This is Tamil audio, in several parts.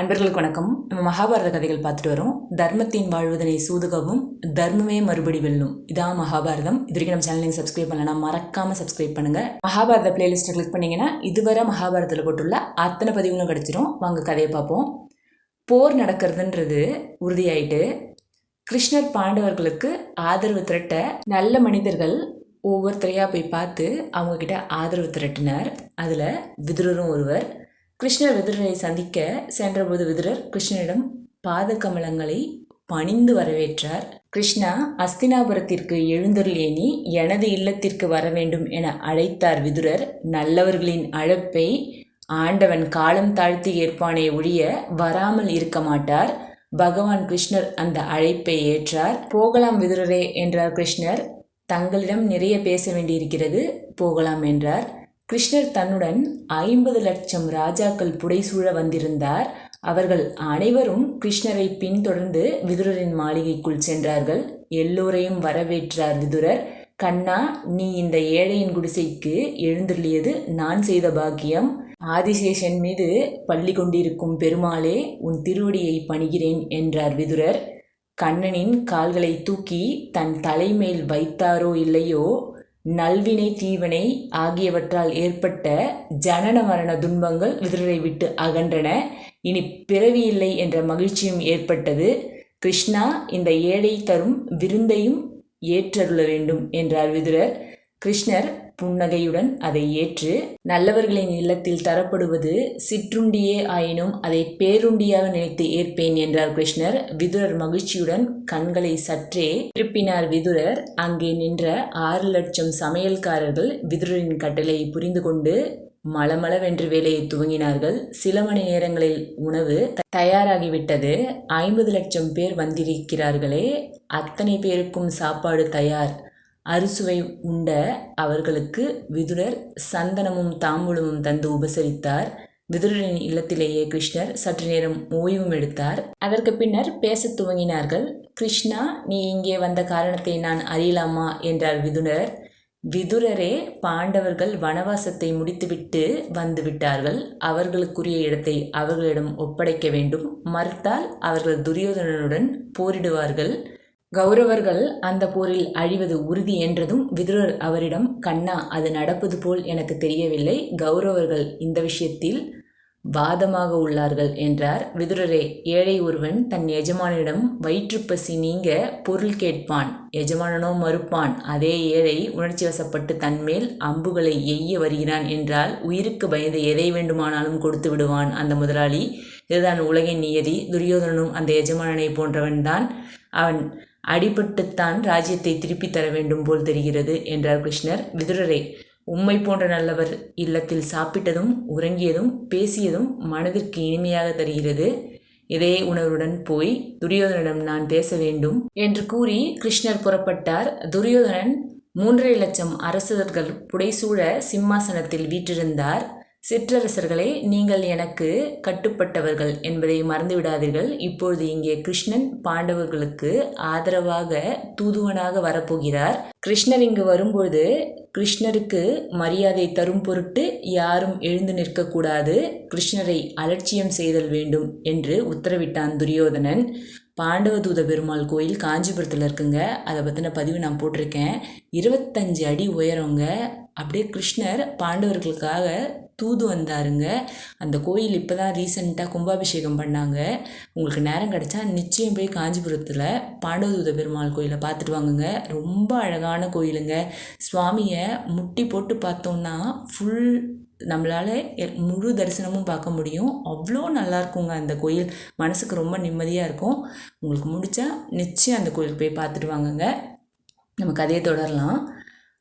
அன்பர்களுக்கு வணக்கம். நம்ம மகாபாரத கதைகள் பார்த்துட்டு வரோம். தர்மத்தின் வாழ்வதனை சூதுகவும் தர்மமே மறுபடி வெல்லும். இதான் மகாபாரதம். இது வரைக்கும் நம்ம சேனலையும் சப்ஸ்கிரைப் பண்ணலாம் மறக்காம சப்ஸ்கிரைப் பண்ணுங்க. மகாபாரத பிளேலிஸ்ட்டை கிளிக் பண்ணீங்கன்னா இதுவரை மகாபாரதத்தில் போட்டுள்ள அத்தனை பதிவுகளும் கிடச்சிரும். வாங்க கதையை பார்ப்போம். போர் நடக்கிறதுன்றது உறுதியாயிட்டு கிருஷ்ணர் பாண்டவர்களுக்கு ஆதரவு திரட்ட நல்ல மனிதர்கள் ஒவ்வொருத்தரையாக போய் பார்த்து அவங்கக்கிட்ட ஆதரவு திரட்டினார். அதில் விதுரரும் ஒருவர் கிருஷ்ணர் விதுரரை சந்திக்க சென்றபோது விதுரர் கிருஷ்ணரிடம் பாத கமலங்களை பணிந்து வரவேற்றார். கிருஷ்ணா அஸ்தினாபுரத்திற்கு எழுந்தருளேனி எனது இல்லத்திற்கு வர வேண்டும் என அழைத்தார் விதுரர். நல்லவர்களின் அழைப்பை ஆண்டவன் காலம் தாழ்த்தி ஏற்பானே ஒழிய வராமல் இருக்க மாட்டார். பகவான் கிருஷ்ணர் அந்த அழைப்பை ஏற்றார். போகலாம் விதுரரே என்றார் கிருஷ்ணர். தங்களிடம் நிறைய பேச வேண்டியிருக்கிறது போகலாம் என்றார். கிருஷ்ணர் தன்னுடன் ஐம்பது லட்சம் ராஜாக்கள் புடைசூழ வந்திருந்தார். அவர்கள் அனைவரும் கிருஷ்ணரை பின்தொடர்ந்து விதுரரின் மாளிகைக்குள் சென்றார்கள். எல்லோரையும் வரவேற்றார் விதுரர். கண்ணா நீ இந்த ஏழையின் குடிசைக்கு எழுந்துள்ளியது நான் செய்த பாக்கியம். ஆதிசேஷன் மீது பள்ளி கொண்டிருக்கும் பெருமாளே உன் திருவடியை பணிகிறேன் என்றார் விதுரர். கண்ணனின் கால்களை தூக்கி தன் தலைமேல் வைத்தாரோ இல்லையோ? நல்வினை தீவினை ஆகியவற்றால் ஏற்பட்ட ஜனன மரண துன்பங்கள் விதுரரை விட்டு அகன்றன. இனி பிறவி இல்லை என்ற மகிழ்ச்சியும் ஏற்பட்டது. கிருஷ்ணா இந்த ஏழை தரும் விருந்தையும் ஏற்றருள வேண்டும் என்றார் விதுரர். கிருஷ்ணர் புன்னகையுடன் அதை ஏற்று நல்லவர்களின் இல்லத்தில் தரப்படுவது சிற்றுண்டியே ஆயினும் அதை பேருண்டியாக நினைத்து ஏற்பேன் என்றார் கிருஷ்ணர். விதுரர் மகிழ்ச்சியுடன் கண்களை சற்றே திருப்பினார் விதுரர். அங்கே நின்ற ஆறு லட்சம் சமையல்காரர்கள் விதுரரின் கட்டளை புரிந்து கொண்டு மளமளவென்று வேலையை துவங்கினார்கள். சில மணி நேரங்களில் உணவு தயாராகிவிட்டது. ஐம்பது லட்சம் பேர் வந்திருக்கிறார்களே அத்தனை பேருக்கும் சாப்பாடு தயார். அறுசுவை உண்ட அவர்களுக்கு விதுரர் சந்தனமும் தாம்பூலமும் தந்து உபசரித்தார். விதுரரின் இல்லத்திலேயே கிருஷ்ணர் சற்று நேரம் ஓய்வும் எடுத்தார். அதற்கு பின்னர் பேசத் துவங்கினார்கள். கிருஷ்ணா நீ இங்கே வந்த காரணத்தை நான் அறியலாமா? என்றார் விதுரர். விதுரரே பாண்டவர்கள் வனவாசத்தை முடித்துவிட்டு வந்து விட்டார்கள். அவர்களுக்குரிய இடத்தை அவர்களிடம் ஒப்படைக்க வேண்டும். மறுத்தால் அவர்கள் துரியோதனனுடன் போரிடுவார்கள். கௌரவர்கள் அந்த போரில் அழிவது உறுதி என்றதும் விதுரர் அவரிடம் கண்ணா அது நடப்பது போல் எனக்கு தெரியவில்லை. கௌரவர்கள் இந்த விஷயத்தில் வாதமாக உள்ளார்கள் என்றார். விதுரரே ஏழை ஒருவன் தன் எஜமானிடம் வயிற்றுப்பசி நீங்க பொருள் கேட்பான் எஜமானனோ மறுப்பான். அதே ஏழை உணர்ச்சி வசப்பட்டு தன்மேல் அம்புகளை எய்ய வருகிறான் என்றால் உயிருக்கு பயந்து எதை வேண்டுமானாலும் கொடுத்து விடுவான் அந்த முதலாளி. இதுதான் உலகின் நியதி. துரியோதனனும் அந்த எஜமானனை போன்றவன்தான். அவன் அடிபட்டுத்தான் ராஜ்யத்தை திருப்பித் தர வேண்டும் போல் தெரிகிறது என்றார் கிருஷ்ணர். விதுரரே உம்மை போன்ற நல்லவர் இல்லத்தில் சாப்பிட்டதும் உறங்கியதும் பேசியதும் மனதிற்கு இனிமையாக தருகிறது. இதே உணர்வுடன் போய் துரியோதனிடம் நான் பேச வேண்டும் என்று கூறி கிருஷ்ணர் புறப்பட்டார். துரியோதனன் மூன்றரை லட்சம் அரசர்கள் புடைசூழ சிம்மாசனத்தில் வீற்றிருந்தார். சிற்றரசர்களே நீங்கள் எனக்கு கட்டுப்பட்டவர்கள் என்பதை மறந்துவிடாதீர்கள். இப்பொழுது இங்கே கிருஷ்ணன் பாண்டவர்களுக்கு ஆதரவாக தூதுவனாக வரப்போகிறார். கிருஷ்ணர் இங்கு வரும்பொழுது கிருஷ்ணருக்கு மரியாதை தரும் பொருட்டு யாரும் எழுந்து நிற்கக்கூடாது. கிருஷ்ணரை அலட்சியம் செய்தல் வேண்டும் என்று உத்தரவிட்டான் துரியோதனன். பாண்டவதூத பெருமாள் கோயில் காஞ்சிபுரத்தில் இருக்குங்க. அதை பற்றின பதிவு நான் போட்டிருக்கேன். இருபத்தஞ்சு அடி உயரவங்க அப்படியே கிருஷ்ணர் பாண்டவர்களுக்காக தூது வந்தாருங்க. அந்த கோயில் இப்போ தான் ரீசெண்டாக கும்பாபிஷேகம் பண்ணாங்க. உங்களுக்கு நேரம் கிடச்சா நிச்சயம் போய் காஞ்சிபுரத்தில் பாண்டவதூத பெருமாள் கோயிலை பார்த்துட்டு வாங்குங்க. ரொம்ப அழகான கோயிலுங்க. சுவாமியை முட்டி போட்டு பார்த்தோன்னா ஃபுல் நம்மளால் முழு தரிசனமும் பார்க்க முடியும். அவ்வளோ நல்லாயிருக்குங்க அந்த கோயில். மனசுக்கு ரொம்ப நிம்மதியாக இருக்கும். உங்களுக்கு முடித்தா நிச்சயம் அந்த கோயிலுக்கு போய் பார்த்துட்டு வாங்குங்க. நம்ம கதையை தொடரலாம்.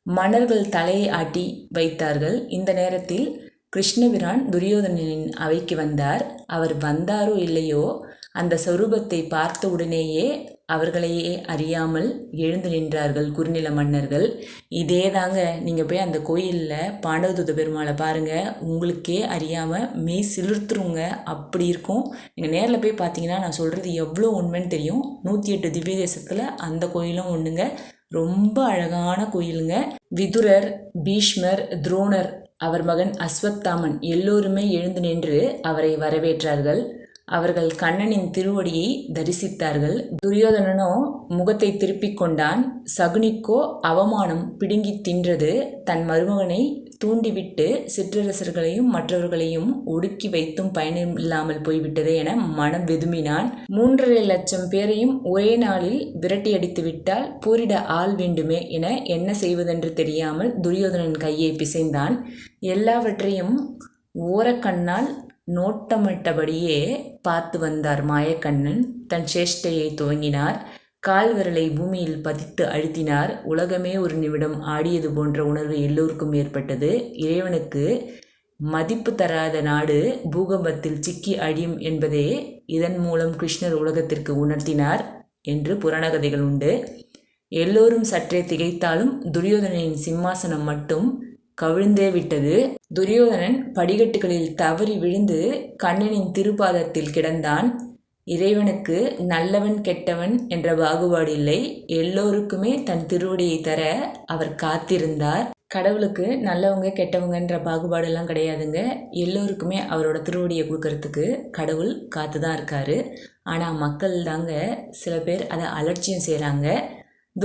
மன்னர்கள் தலையை ஆட்டி வைத்தார்கள். இந்த நேரத்தில் கிருஷ்ணபிரான் துரியோதனனின் அவைக்கு வந்தார். அவர் வந்தாரோ இல்லையோ அந்த சொரூபத்தை பார்த்த உடனேயே அவர்களையே அறியாமல் எழுந்து நின்றார்கள் குறுநில மன்னர்கள். இதே தாங்க நீங்கள் போய் அந்த கோயிலில் பாண்டவதூத பெருமாளை பாருங்கள் உங்களுக்கே அறியாமல் மெய் சிலிர்த்துருங்க அப்படி இருக்கும். நீங்கள் நேரில் போய் பார்த்தீங்கன்னா நான் சொல்கிறது எவ்வளோ உண்மைன்னு தெரியும். நூற்றி எட்டு திவ்ய தேசத்தில் அந்த கோயிலும் ஒன்றுங்க ரொம்ப அழகான கோயிலுங்க. விதுரர் பீஷ்மர் துரோணர் அவர் மகன் அஸ்வத்தாமன் எல்லோருமே எழுந்து நின்று அவரை வரவேற்றார்கள். அவர்கள் கண்ணனின் திருவடியை தரிசித்தார்கள். துரியோதனனோ முகத்தை திருப்பிக் கொண்டான். சகுனிக்கோ அவமானம் பிடுங்கித் தின்றது. தன் மருமகனை தூண்டிவிட்டு சிற்றரசர்களையும் மற்றவர்களையும் ஒடுக்கி வைத்தும் பயணம் இல்லாமல் போய்விட்டது என மனம் வெதுமினான். மூன்றரை லட்சம் பேரையும் ஒரே நாளில் விரட்டியடித்து விட்டால் போரிட ஆள் வேண்டுமே என என்ன செய்வதென்று தெரியாமல் துரியோதனன் கையை பிசைந்தான். எல்லாவற்றையும் ஓரக்கண்ணால் நோட்டமிட்டபடியே பார்த்து வந்தார் மாயக்கண்ணன். தன் சேஷ்டையை துவங்கினார். கால் விரலை பூமியில் பதித்து அழுத்தினார். உலகமே ஒரு நிமிடம் ஆடியது போன்ற உணர்வு எல்லோருக்கும் ஏற்பட்டது. இறைவனுக்கு மதிப்பு தராத நாடு பூகம்பத்தில் சிக்கி அழியும் என்பதே இதன் மூலம் கிருஷ்ணர் உலகத்திற்கு உணர்த்தினார் என்று புராணகதைகள் உண்டு. எல்லோரும் சற்றே திகைத்தாலும் துரியோதனையின் சிம்மாசனம் மட்டும் கவிழ்ந்தே விட்டது. துரியோதனன் படிக்கட்டுகளில் தவறி விழுந்து கண்ணனின் திருப்பாதத்தில் கிடந்தான். இறைவனுக்கு நல்லவன் கெட்டவன் என்ற பாகுபாடு இல்லை. எல்லோருக்குமே தன் திருவடியை தர அவர் காத்திருந்தார். கடவுளுக்கு நல்லவங்க கெட்டவங்கன்ற பாகுபாடெல்லாம் கிடையாதுங்க. எல்லோருக்குமே அவரோட திருவடியை கொடுக்கறதுக்கு கடவுள் காத்து தான் இருக்காரு. ஆனால் மக்கள் தாங்க சில பேர் அதை அலட்சியம் செய்கிறாங்க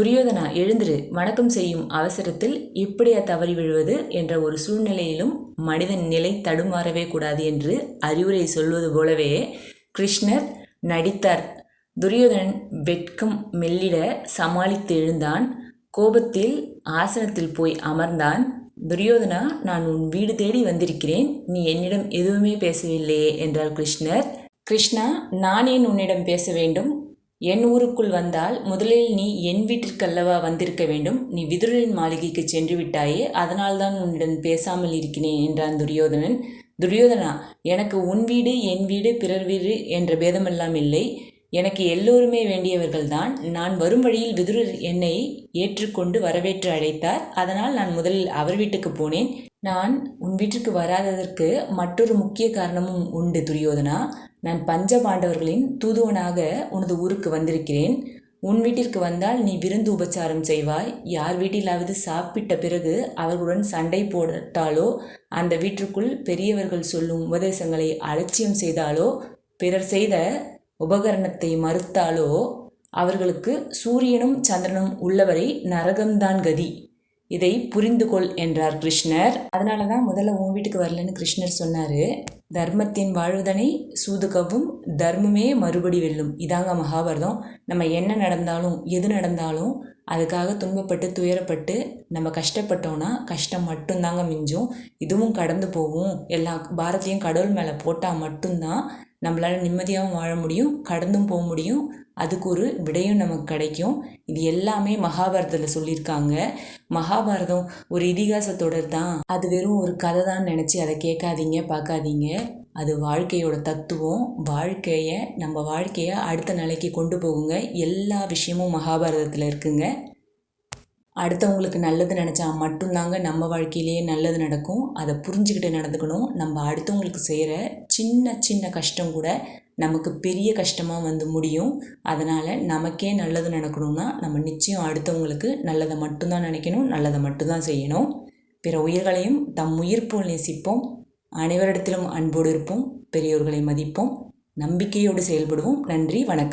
துரியோதனா எழுந்திரு வணக்கம் செய்யும் அவசரத்தில் இப்படியா தவறி விழுவது என்ற ஒரு சூழ்நிலையிலும் மனிதன் நிலை தடுமாறவே கூடாது என்று அறிவுரை சொல்வது போலவே கிருஷ்ணர் நடித்தார். துரியோதனன் வெட்கம் மெல்லிட சமாளித்து எழுந்தான். கோபத்தில் ஆசனத்தில் போய் அமர்ந்தான். துரியோதனா நான் உன் வீடு தேடி வந்திருக்கிறேன். நீ என்னிடம் எதுவுமே பேசவில்லையே என்றார் கிருஷ்ணர். கிருஷ்ணா நான் ஏன் உன்னிடம் பேச வேண்டும். என் ஊருக்குள் வந்தால் முதலில் நீ என் வீட்டிற்கல்லவா வந்திருக்க வேண்டும். நீ விதுரனின் மாளிகைக்கு சென்று விட்டாயே அதனால்தான் உன்னிடம் பேசாமல் இருக்கிறேன் என்றான் துரியோதனன். துரியோதனா எனக்கு உன் வீடு என் வீடு பிறர் வீடு என்ற பேதமெல்லாம் இல்லை. எனக்கு எல்லோருமே வேண்டியவர்கள்தான். நான் வரும் வழியில் விதுரர் என்னை ஏற்றுக்கொண்டு வரவேற்று அழைத்தார். அதனால் நான் முதலில் அவர் வீட்டுக்கு போனேன். நான் உன் வீட்டிற்கு வராததற்கு மற்றொரு முக்கிய காரணமும் உண்டு துரியோதனா. நான் பஞ்ச பாண்டவர்களின் தூதுவனாக உனது ஊருக்கு வந்திருக்கிறேன். உன் வீட்டிற்கு வந்தால் நீ விருந்து உபச்சாரம் செய்வாய். யார் வீட்டிலாவது சாப்பிட்ட பிறகு அவர்களுடன் சண்டை போட்டாலோ அந்த வீட்டிற்குள் பெரியவர்கள் சொல்லும் உபதேசங்களை அலட்சியம் செய்தாலோ பிறர் செய்த உபகரணத்தை மறுத்தாலோ அவர்களுக்கு சூரியனும் சந்திரனும் உள்ளவரை நரகம்தான் கதி. இதை புரிந்து கொள் என்றார் கிருஷ்ணர். அதனால தான் முதல்ல உன் வீட்டுக்கு வரலன்னு கிருஷ்ணர் சொன்னார். தர்மத்தின் வாழ்வதனை சூதுகவும் தர்மமே மறுபடி வெல்லும். இதாங்க மகாபாரதம். நம்ம என்ன நடந்தாலும் எது நடந்தாலும் அதுக்காக துன்பப்பட்டு துயரப்பட்டு நம்ம கஷ்டப்பட்டோன்னா கஷ்டம் மட்டும்தாங்க மிஞ்சும். இதுவும் கடந்து போகும். எல்லா பாரத்தையும் கடவுள் மேலே போட்டால் மட்டும்தான் நம்மளால் நிம்மதியாகவும் வாழ முடியும் கடந்தும் போக முடியும். அதுக்கு ஒரு விடையும் நமக்கு கிடைக்கும். இது எல்லாமே மகாபாரதத்தில் சொல்லியிருக்காங்க. மகாபாரதம் ஒரு இதிகாச தொடர் தான். அது வெறும் ஒரு கதை தான் நினச்சி அதை கேட்காதீங்க பார்க்காதீங்க. அது வாழ்க்கையோட தத்துவம். வாழ்க்கையை நம்ம வாழ்க்கையை அடுத்த நிலைக்கு கொண்டு போகுங்க. எல்லா விஷயமும் மகாபாரதத்தில் இருக்குங்க. அடுத்தவங்களுக்கு நல்லது நினச்சா மட்டும்தாங்க நம்ம வாழ்க்கையிலேயே நல்லது நடக்கும். அதை புரிஞ்சுக்கிட்டு நடந்துக்கணும். நம்ம அடுத்தவங்களுக்கு செய்கிற சின்ன சின்ன கஷ்டம் கூட நமக்கு பெரிய கஷ்டமாக வந்து முடியும். அதனால் நமக்கே நல்லது நடக்கணும்னா நம்ம நிச்சயம் அடுத்தவங்களுக்கு நல்லதை மட்டும்தான் நினைக்கணும். நல்லதை மட்டும்தான் செய்யணும். பிற உயிர்களையும் தம் உயிர் போல் நேசிப்போம். அனைவரிடத்திலும் அன்போடு இருப்போம். பெரியோர்களை மதிப்போம். நம்பிக்கையோடு செயல்படுவோம். நன்றி. வணக்கம்.